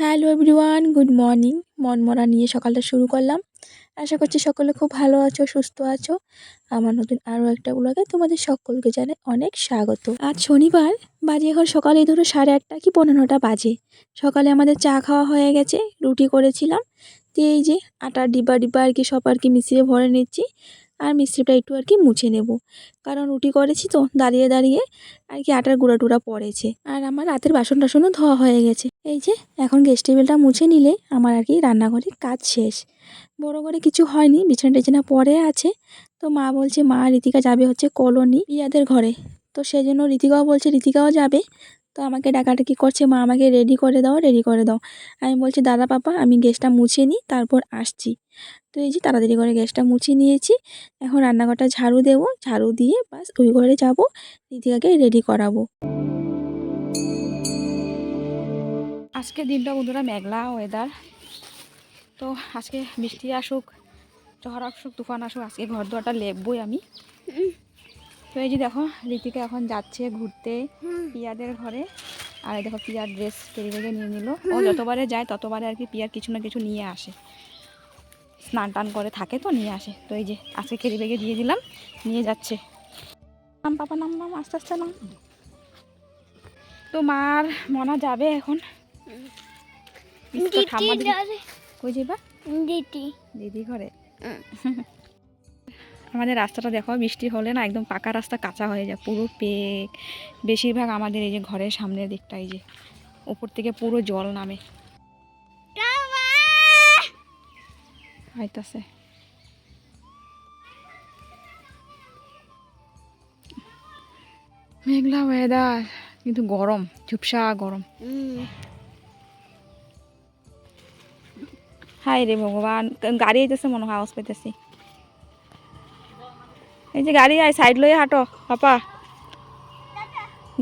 Hello everyone good morning মনমরা নিয়ে সকালটা শুরু করলাম। আশা করছি সকলে খুব ভালো আছো, সুস্থ আছো। আমার নতুন আরও একটা ব্লগে তোমাদের সকলকে জানে অনেক স্বাগত। আজ শনিবার, বাজে এখন সকালে ধরো সাড়ে আটটা কি পনেরোটা বাজে। সকালে আমাদের চা খাওয়া হয়ে গেছে, রুটি করেছিলাম। তো এই যে আটার ডিব্বা ডিব্বা আর কি সব আর কি মিশিয়ে ভরে নিচ্ছি। আর মিষ্টিটা একটু আর কি মুছে নেব। কারণ রুটি করেছি তো, দাঁড়িয়ে দাঁড়িয়ে আর কি আটার গুঁড়া টুড়া পড়েছে। আর আমার রাতের বাসন টাসনও ধোয়া হয়ে গেছে। এই যে, এখন গ্যাস টেবিলটা মুছে নিলে আমার আর কি রান্নাঘরের কাজ শেষ। বড় করে কিছু হয়নি, বিছানা টিছানা পরে আছে। তো মা বলছে, মা, রীতিকা যাবে হচ্ছে কলোনি ইয়াদের ঘরে। তো সেই জন্য রীতিকাও বলছে, রীতিকাও যাবে। তো আমাকে ডাকাডাকি করছে মা আমাকে রেডি করে দাও রেডি করে দাও। আমি বলছি দাদা পাপা আমি গ্যাসটা মুছে নিই তারপর আসছি। তো এই যে তাড়াতাড়ি করে গ্যাসটা মুছে নিয়েছি। এখন রান্নাঘরটা ঝাড়ু দেবো ঝাড়ু দিয়ে বাস ওই ঘরে যাব রীতিকাকে রেডি করাবো। আজকে দিনটা বন্ধুরা মেঘলা ওয়েদার তো আজকে বৃষ্টি আসুক ঝড় আসুক তুফান আসুক আজকে ঘর দুয়ারটা লেপবই আমি। তো এই যে দেখো রীতিকা এখন যাচ্ছে ঘুরতে পিয়াদের ঘরে। আর এই দেখো পিয়ার ড্রেস কেড়ে বেগে নিয়ে নিল। ও যতবারে যায় ততবারে আর কি পিয়ার কিছু না কিছু নিয়ে আসে। স্নান টান করে থাকে তো নিয়ে আসে। তো এই যে আজকে কেড়ে বেগে দিয়ে দিলাম নিয়ে যাচ্ছে। নাম পাপা নাম নাম আস্তে আস্তে নাম। তো মার মনা যাবে এখন। দিদি কই যাবা। দিটি দিদি। ঘরে। আমাদের রাস্তাটা দেখো বৃষ্টি হলে না একদম পাকা রাস্তা কাঁচা হয়ে যায় পুরো পেক। বেশিরভাগ আমাদের এই যে ঘরের সামনের দিকটা এই যে উপর থেকে পুরো জল নামে। আইতাছে মেঘলা ওয়েদার কিন্তু গরম ঝুপসা গরম। হাই রে ভগবান গাড়ি আইতেছে মনে হয় আওয়াজ পাইতেছি। এই যে গাড়ি আয় সাইড লয়ে হাঁটো। পাপা।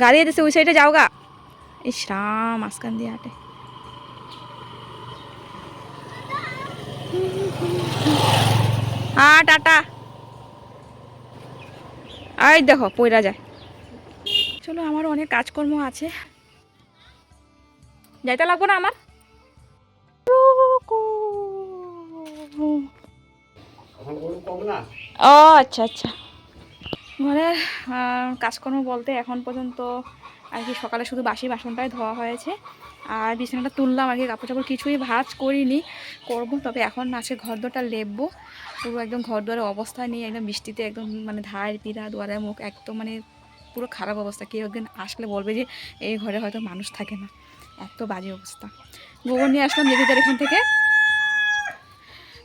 গাড়ি আইতেছে ওই সাইডে যাও গা ইস রাম আসকান দিয়ে হাঁটে। হ্যাঁ টাটা। এই দেখো পয়রা যায়। চলো আমার অনেক কাজকর্ম আছে। যাইতে লাগবো না আমার? ও আচ্ছা আচ্ছা। ঘরের কাজকর্ম বলতে এখন পর্যন্ত আর কি সকালে শুধু বাসি বাসনটাই ধোয়া হয়েছে। আর বিছানাটা তুললাম আর কি কাপড় চাপড় কিছুই ভাজ করিনি, করব। তবে এখন আছে ঘর দোরটা লেপবো। পুরো একদম ঘর দুয়ারের অবস্থা নিয়ে, একদম বৃষ্টিতে একদম মানে ধার পিড়া দুয়ারের মুখ একদম মানে পুরো খারাপ অবস্থা। কেউ একদিন আসলে বলবে যে, এই ঘরে হয়তো মানুষ থাকে না। এত বাজে অবস্থা। গোবর নিয়ে আসলাম দিদিদের এখান থেকে।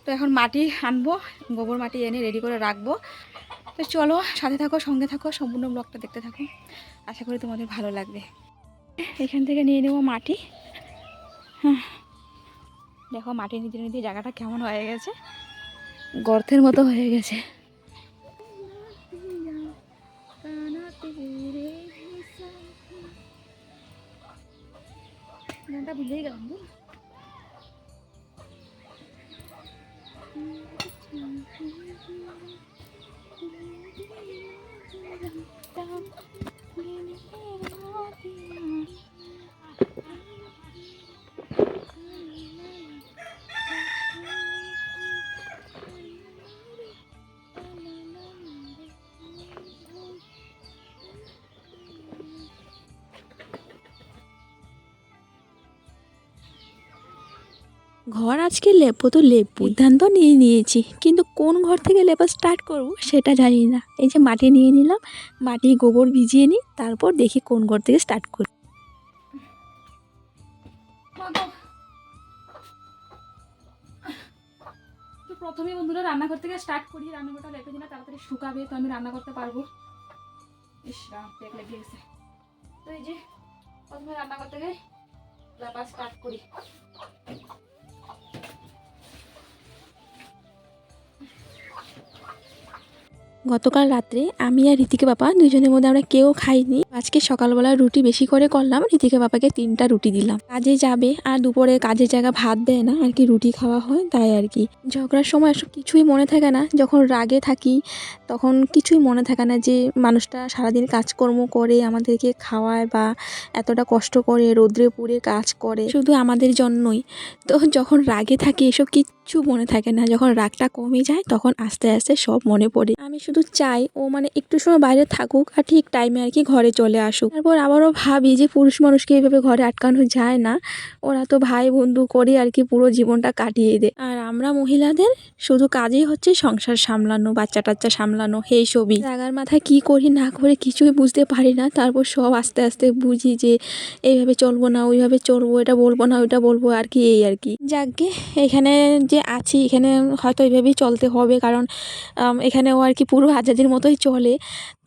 তো এখন মাটি আনব, গোবর মাটি এনে রেডি করে রাখব। তো চলো, সাথে থাকো, সঙ্গে থাকো, সম্পূর্ণ ব্লগটা দেখতে থাকো। আশা করি তোমাদের ভালো লাগবে। এখান থেকে নিয়ে নেব মাটি। হ্যাঁ দেখো মাটি নিতে নিতে জায়গাটা কেমন হয়ে গেছে। গর্তের মতো হয়ে গেছে। ভুলেই গেলাম I'm done ঘর আজকে লেপো তো লেপো সিদ্ধান্ত নিয়ে নিয়েছি, কিন্তু কোন ঘর থেকে লেপা স্টার্ট করব সেটা জানি না। এই যে মাটি নিয়ে নিলাম, মাটি গোবর ভিজিয়ে নিই, তারপর দেখি কোন ঘর থেকে স্টার্ট করি। প্রথমে বন্ধুরা রান্নাঘর থেকে স্টার্ট করি রান্নাঘরটা লেপে দিলে তাড়াতাড়ি শুকাবে, তো আমি রান্না করতে পারব। ইস গেছে। তো এই যে প্রথমে রান্নাঘর থেকে লেপা স্টার্ট করি। গতকাল রাত্রে আমি আর ঋতিকা বাবা দুজনের মধ্যে আমরা কেউ খাইনি। আজকে সকালবেলা রুটি বেশি করে করলাম, ঋতিকা বাবাকে তিনটা রুটি দিলাম। কাজে যাবে, আর দুপুরে কাজের জায়গা ভাত দেয় না, আর কি রুটি খাওয়া হয় তাই আর কি। ঝগড়ার সময় এসব কিছুই মনে থাকে না, যখন রাগে থাকি তখন কিছুই মনে থাকে না যে মানুষটা সারাদিন কাজকর্ম করে, আমাদেরকে খাওয়ায় বা এতটা কষ্ট করে, রোদ্রে পুড়ে কাজ করে। শুধু আমাদের জন্যই। তো যখন রাগে থাকি এসব কিচ্ছু মনে থাকে না, যখন রাগটা কমে যায় তখন আস্তে আস্তে সব মনে পড়ে। আমি শুধু চাই ও মানে একটু সময় বাইরে থাকুক, আর ঠিক টাইমে আর কি ঘরে চলে আসুক। তারপর আবারও ভাবি যে পুরুষ মানুষকে এইভাবে ঘরে আটকানো যায় না। ওরা তো ভাই বন্ধু করে আর কি পুরো জীবনটা কাটিয়ে দেয়। আর আমরা মহিলাদের শুধু কাজই হচ্ছে সংসার সামলানো, বাচ্চা টাচ্চা সামলানো এই সবই। রাগার মাথায় কি করি না করে কিছুই বুঝতে পারি না। তারপর সব আস্তে আস্তে বুঝি যে এইভাবে চলবো না, ওইভাবে চলবো, এটা বলব না, ওইটা বলব আর কি, এই আর কি। যাকগে, এখানে যে আছি, এখানে হয়তো এইভাবেই চলতে হবে কারণ এখানেও আর কি পুরো আজাদির মতোই চলে।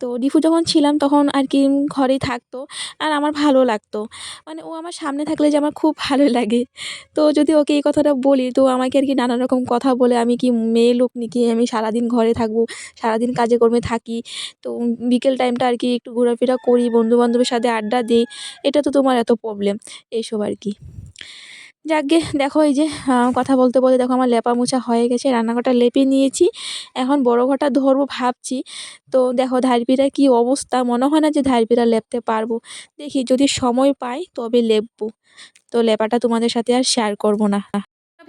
তো ডিফু যখন ছিলাম তখন আর কি ঘরেই থাকতো আর আমার ভালো লাগতো। মানে ও আমার সামনে থাকলে যে আমার খুব ভালো লাগে। তো যদি ওকে এই কথাটা বলি, তো আমাকে আর কি নানা রকম কথা বলে, আমি কি মেয়ে লোক নাকি? আমি সারাদিন ঘরে থাকব, সারাদিন কাজে কর্মে থাকি। তো বিকেল টাইমটা আর কি একটু ঘোরাফেরা করি, বন্ধুবান্ধবের সাথে আড্ডা দিই, এটা তো তোমার এত প্রবলেম এইসব আর কি। যাকগে দেখো এই যে কথা বলতে বলতে দেখো আমার লেপা মোছা হয়ে গেছে রান্নাঘরটা লেপে নিয়েছি। এখন বড় ঘরটা ধরবো ভাবছি। তো দেখো ধারপিড়ার কি অবস্থা মনে হয় না যে ধারপিড়া লেপতে পারব। দেখি যদি সময় পাই তবে লেপবো। তো লেপাটা তোমাদের সাথে আর শেয়ার করব না।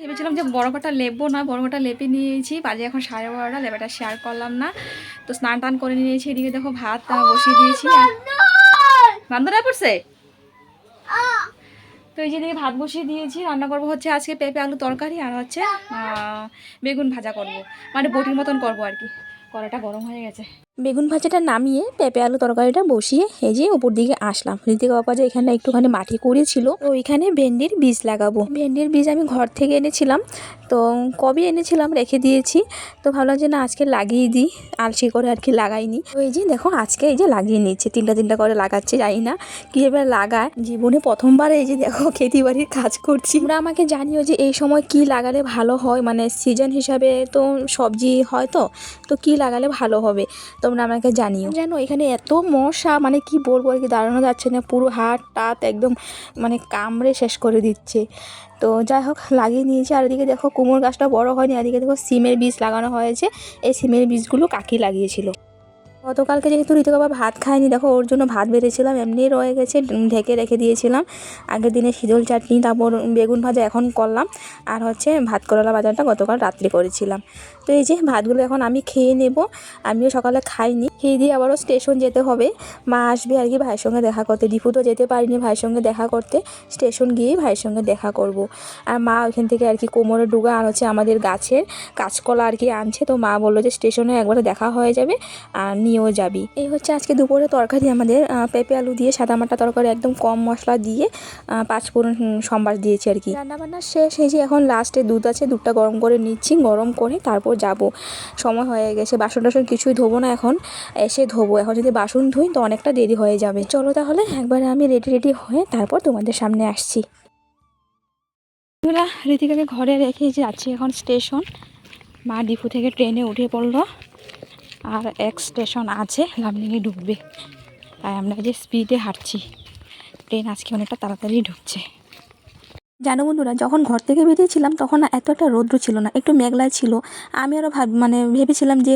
ভেবেছিলাম যে বড় ঘরটা লেপবো না বড় ঘরটা লেপে নিয়েছি। বাজে এখন সাড়ে বারোটা লেপাটা শেয়ার করলাম না। তো স্নান টান করে নিয়েছি এদিকে দেখো ভাত বসিয়ে দিয়েছি। বান্ধরা পড়ছে? তো এই যে দিকে ভাত বসিয়ে দিয়েছি, রান্না করব হচ্ছে আজকে পেঁপে আলু তরকারি আর হচ্ছে বেগুন ভাজা করব। মানে বটির মতন করব আর কি কড়াটা গরম হয়ে গেছে। বেগুন ভাজাটা নামিয়ে পেঁপে আলু তরকারিটা বসিয়ে যে উপর দিকে আসলাম। ঋতিকা বাবা যে এখানে একটুখানি মাটি করেছিল তো ওইখানে ভেন্ডির বীজ লাগাবো। ভেন্ডির বীজ আমি ঘর থেকে এনেছিলাম, তো কবে এনেছিলাম রেখে দিয়েছি, তো ভাবলাম যে না, আজকে লাগিয়ে দিই। আলসি করে আর কি লাগাইনি। তো এই যে দেখো, আজকে এই যে লাগিয়ে নিচ্ছে তিনটা তিনটা করে লাগাচ্ছে, জানি না কীভাবে লাগায়। জীবনে প্রথমবার এই যে দেখো, খেতি বাড়ির কাজ করছি। তোমরা আমাকে জানিও যে এই সময় কি লাগালে ভালো হয়? মানে সিজন হিসাবে তো সবজি হয় তো তো কি লাগালে ভালো হবে? তোমরা আমাকে জানিও। জানো, এখানে এত মশা মানে কি বলব, আর কি দাঁড়ানো যাচ্ছে না, পুরো হাত টাত একদম মানে কামড়ে শেষ করে দিচ্ছে। তো যাই হোক, লাগিয়ে নিয়েছি, আর এদিকে দেখো কুমড়ো গাছটা বড় হয়নি, আর এদিকে দেখো, সিমের বীজ লাগানো হয়েছে। এই সিমের বীজগুলো কাকি লাগিয়েছিল। গতকালকে যেহেতু ঋতু বাবা ভাত খায়নি, দেখো, ওর জন্য ভাত বেড়েছিলাম এমনি রয়ে গেছে ঢেকে রেখে দিয়েছিলাম। আগের দিনে শীতল চাটনি, তারপর বেগুন ভাজা এখন করলাম। আর হচ্ছে ভাত করলা বাজারটা গতকাল রাত্রে করেছিলাম। তো এই যে ভাতগুলো এখন আমি খেয়ে নেব। আমিও সকালে খাইনি। খেয়ে দিয়ে আবারও স্টেশন যেতে হবে। মা আসবে আর কি ভাইয়ের সঙ্গে দেখা করতে। ডিপু তো যেতে পারিনি ভাইয়ের সঙ্গে দেখা করতে। স্টেশন গিয়েই ভাইয়ের সঙ্গে দেখা করব। আর মা ওইখান থেকে আর কি কোমরে ডুগা আর হচ্ছে আমাদের গাছের কাঁচকলা আর কি আনছে। তো মা বলল যে স্টেশনে একবারে দেখা হয়ে যাবে আর নিয়েও যাবি। এই হচ্ছে আজকে দুপুরে তরকারি আমাদের। পেঁপে আলু দিয়ে সাদামাটা তরকারি একদম কম মশলা দিয়ে আহ, পাঁচফোড়ন হুম, সম্বার দিয়েছি আর কি। রান্নাবান্না শেষ। এই যে এখন লাস্টে দুধ আছে। দুধটা গরম করে নিচ্ছি। গরম করে তারপর যাব। সময় হয়ে গেছে বাসন টাসন কিছুই ধোবো না এখন। এসে ধোবো, এখন যদি বাসন ধুই তো অনেকটা দেরি হয়ে যাবে। চলো তাহলে একবারে আমি রেডি রেডি হয়ে তারপর তোমাদের সামনে আসছি। ঋতিকাকে ঘরে রেখে যাচ্ছি এখন স্টেশন। মা ডিপু থেকে ট্রেনে উঠে পড়ল। আর এক স্টেশন আছে লামডিংয়ে ঢুকবে তাই আমরা যে স্পিডে হাঁটছি, ট্রেন আজকে অনেকটা তাড়াতাড়ি ঢুকছে। জানো বন্ধুরা, যখন ঘর থেকে বেরিয়েছিলাম তখন এত একটা রৌদ্র ছিল না, একটু মেঘলা ছিল। আমি আরও ভাব মানে ভেবেছিলাম যে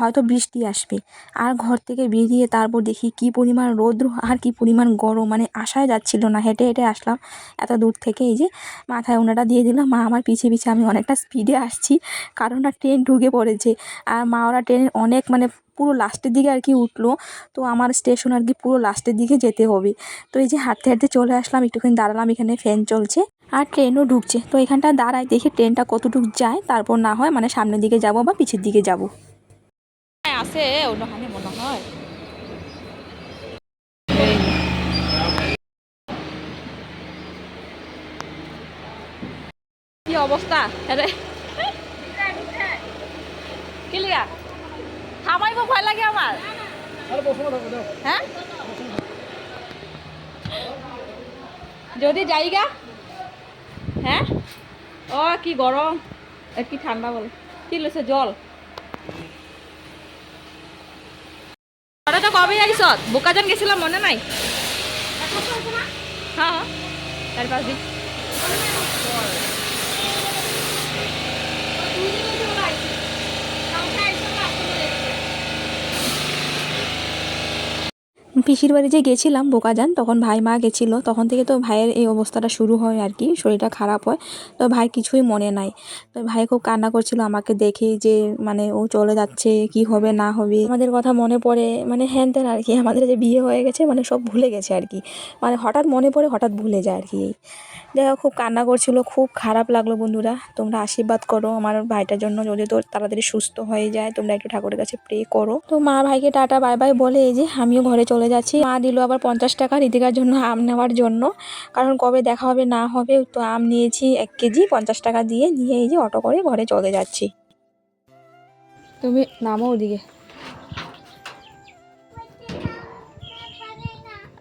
হয়তো বৃষ্টি আসবে। আর ঘর থেকে বেরিয়ে তারপর দেখি কি পরিমাণ রৌদ্র আর কি পরিমাণ গরম মানে আশায় যাচ্ছিল না, হেঁটে হেঁটে আসলাম এত দূর থেকে। এই যে মাথায় ওনাটা দিয়ে দিলাম, মা আমার পিছিয়ে পিছিয়ে আমি অনেকটা স্পিডে আসছি, কারণ না ট্রেন ঢুকে পড়েছে। আর মা ওরা ট্রেনের অনেক মানে পুরো লাস্টের দিকে আর কি উঠল, তো আমার স্টেশন আর কি পুরো লাস্টের দিকে যেতে হবে। তো এই যে হাঁটতে হাঁটতে চলে আসলাম, একটুখানি দাঁড়ালাম, এখানে ফ্যান চলছে। আর ট্রেনও ঢুকছে। তো এখানটা দাঁড়ায় দেখি ট্রেনটা কতটুকু যায়, তারপর না হয় মানে সামনের দিকে যাব বা পিছের দিকে যাব। আছে অন্যখানে মনে হয়। কি অবস্থা? লাগে আমার। হ্যাঁ? যদি যাইগা হ্যাঁ? ও কি গরম। কি ঠান্ডা বল। কি লেছে জল? তো কবে আইস? বোকা বোকাজান গেছিলাম মনে নাই? হ্যাঁ চার পাঁচ দিন। পিসির বাড়ি যে গেছিলাম বোকাজান, তখন ভাই মা গেছিল। তখন থেকে তো ভাইয়ের এই অবস্থাটা শুরু হয় আর কি, শরীরটা খারাপ হয়। তো ভাই কিছুই মনে নাই। তো ভাই খুব কান্না করছিল আমাকে দেখে যে মানে ও চলে যাচ্ছে, কি হবে, না হবে। আমাদের কথা মনে পড়ে মানে হ্যান ত্যান আর কি, আমাদের যে বিয়ে হয়ে গেছে মানে সব ভুলে গেছে আর কি। মানে হঠাৎ মনে পড়ে, হঠাৎ ভুলে যায় আর কি। যাই হোক, খুব কান্না করছিল, খুব খারাপ লাগল বন্ধুরা। তোমরা আশীর্বাদ করো আমার ভাইটার জন্য, যদি তোর তাড়াতাড়ি সুস্থ হয়ে যায়, তোমরা একটু ঠাকুরের কাছে প্রে করো। তো মা ভাইকে টাটা বাই বাই বলে, এই যে আমিও ঘরে চলে যাচ্ছি। মা দিল আবার পঞ্চাশ টাকা ঋতিকার জন্য আম নেওয়ার জন্য। কারণ কবে দেখা হবে না হবে, তো আম নিয়েছি এক কেজি, পঞ্চাশ টাকা দিয়ে নিয়ে এই যে অটো করে ঘরে চলে যাচ্ছি। তুমি নামো ওদিকে।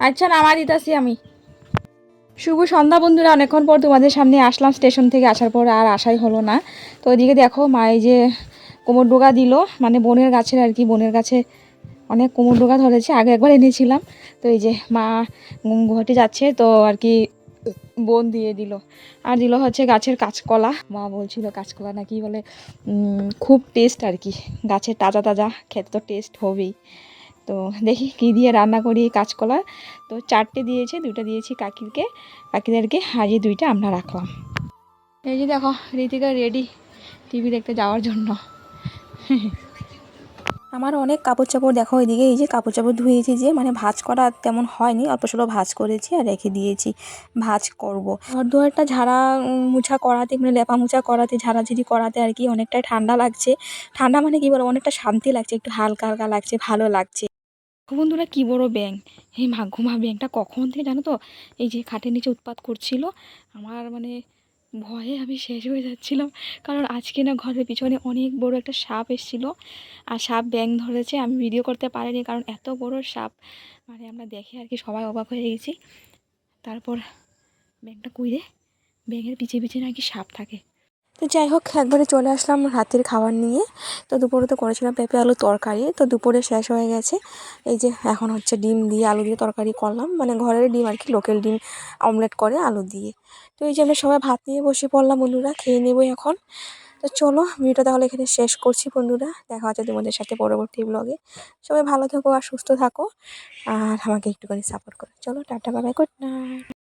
আচ্ছা নামা দিতাছি আমি। শুভ সন্ধ্যা বন্ধুরা, অনেকক্ষণ পর তোমাদের সামনে আসলাম স্টেশন থেকে, আসার পর আর আসাই হলো না। তো ওইদিকে দেখো, মা এই যে কোমর ডোগা দিল মানে বোনের গাছের আর কি, বোনের গাছে অনেক কোমর ডোগা ধরেছে, আগে একবার এনেছিলাম। তো এই যে মা গুয়াহাটি যাচ্ছে, তো আর কি বোন দিয়ে দিল। আর দিল হচ্ছে গাছের কাঁচকলা। মা বলছিল, কাঁচকলা নাকি বলে খুব টেস্ট আর কি। গাছের তাজা তাজা, খেতে তো টেস্ট হবেই। তো দেখি কী দিয়ে রান্না করি কাঁচকলা। তো চারটে দিয়েছে দুটো দিয়েছি কাকিরকে। কাকিদেরকে এই দুইটা আমরা রাখলাম। এই যে দেখো ঋতিকা রেডি টিভি দেখতে যাওয়ার জন্য। আমার অনেক কাপড় চাপড় দেখো ওইদিকে এই যে কাপড় চাপড় ধুয়েছি যে মানে ভাজ করা তেমন হয়নি, অল্প স্বল্প ভাজ করেছি আর রেখে দিয়েছি, ভাজ করব। ঘর দুয়ারটা ঝাড়া মুছা করাতে মানে লেপা মুছা করাতে, ঝাড়াঝাড়ি করাতে আর কি অনেকটাই ঠান্ডা লাগছে। ঠান্ডা মানে কি বলব অনেকটা শান্তি লাগছে, একটু হালকা হালকা লাগছে, ভালো লাগছে। বন্ধুরা কি বড় ব্যাং এই মাঘুমা ব্যাংটা কখন থেকে জানো তো, এই যে খাটের নিচে উৎপাত করছিল, আমার মানে ভয়ে আমি শেষ হয়ে যাচ্ছিলাম। কারণ আজকে না ঘরের পিছনে অনেক বড় একটা সাপ এসেছিল। আর সাপ ব্যাং ধরেছে, আমি ভিডিও করতে পারিনি কারণ এত বড় সাপ। মানে আমরা দেখে আর কি সবাই অবাক হয়ে গেছি। তারপর ব্যাংটা কুইরে, ব্যাঙের পিছিয়ে পিছে নাকি সাপ থাকে। তো যাই হোক, একবারে চলে আসলাম রাতের খাবার নিয়ে। তো দুপুরে তো করেছিলাম পেঁপে আলু তরকারি। তো দুপুরে শেষ হয়ে গেছে। এই যে এখন হচ্ছে ডিম দিয়ে আলু দিয়ে তরকারি করলাম। মানে ঘরের ডিম আর কি লোকাল ডিম অমলেট করে আলু দিয়ে। তো এই যে আমরা সবাই ভাত নিয়ে বসে পড়লাম বন্ধুরা, খেয়ে নেব এখন। তো চলো, ভিডিওটা তাহলে এখানে শেষ করছি বন্ধুরা। দেখা হচ্ছে তোমাদের সাথে পরবর্তী ব্লগে সবাই ভালো থাকো আর সুস্থ থাকো। আর আমাকে একটুখানি সাপোর্ট করো। চলো, টাটা বাবাই গুড নাইট